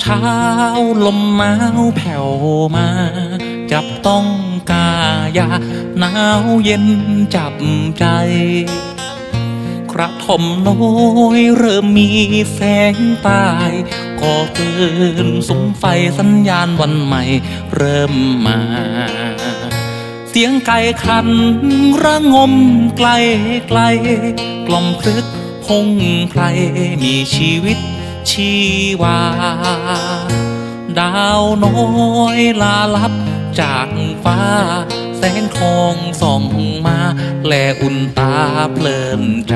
เช้าลมหนาวแผ่วมา จับต้องกายาหนาวเย็นจับใจ กระทมน้อยเริ่มมีแสงตายก็เตือนสุมไฟสัญญาณวันใหม่เริ่มมา เสียงไก่ขันระงมไกลไกล กล่อมพลึกพงไพรมีชีวิต ชีวา ดาวน้อยลาลับจากฟ้า แสงทองส่องมา แลอุ่นตาเพลินใจ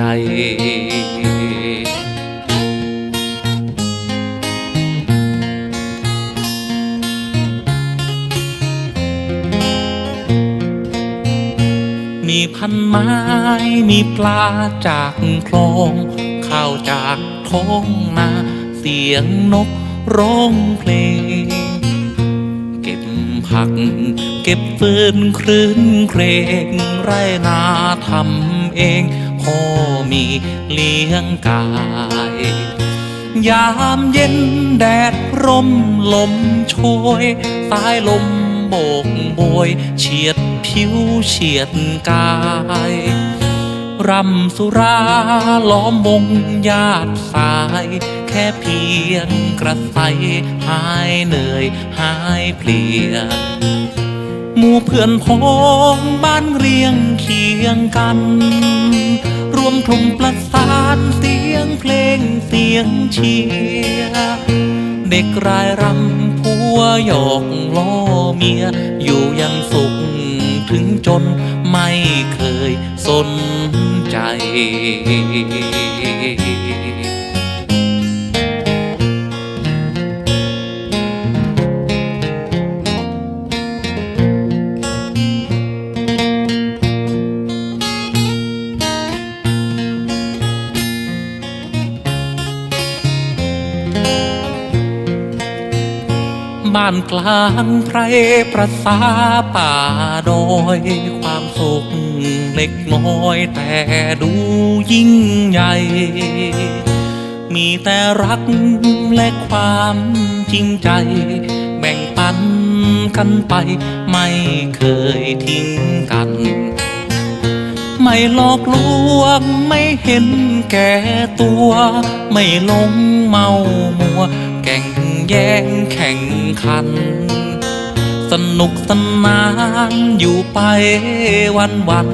มีพันไม้มีปลาจากคลอง ข้าวจากท้องนาเสียงนกร้องเพลง เก็บผัก เก็บฟืนคลื่นเครงไรนาทำเองพ่อมีเลี้ยงกาย ยามเย็นแดดร่มลมโชยสายลมโบกโบยเฉียดผิวเฉียดกาย รำสุราล้อมวงญาติสาย แค่เพียงกระใสหายเหนื่อยหายเพลีย หมู่เพื่อนพ้องบ้านเรียงเคียงกัน รวมกลุ่มประสานเสียงเพลงเสียงเชียร์เด็กรายรำผัวหยอกล้อเมียอยู่ยังสุข ถึงจนไม่เคยสนใจ บ้านกลางไพรประสาป่าดอยความสุขเล็กน้อยแต่ดูยิ่งใหญ่ มีแต่รักและความจริงใจ แบ่งปันกันไปไม่เคยทิ้งกัน ไม่หลอกลวงไม่เห็นแก่ตัว ไม่ลงเมามัว แย่งแข่งขัน สนุกสนานอยู่ไปวันวัน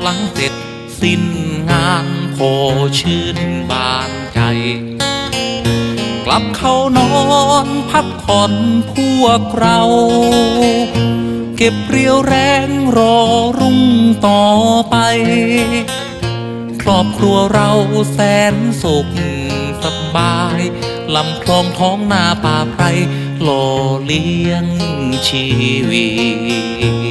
หลังเสร็จสิ้นงานพอชื่นบานใจ กลับเข้านอนพักผ่อนพวกเรา เก็บเรียวแรงรอรุ่งต่อไปครอบครัวเราแสนสุขสบาย ลำคลองท้องนาป่าไพรหล่อเลี้ยงชีวิต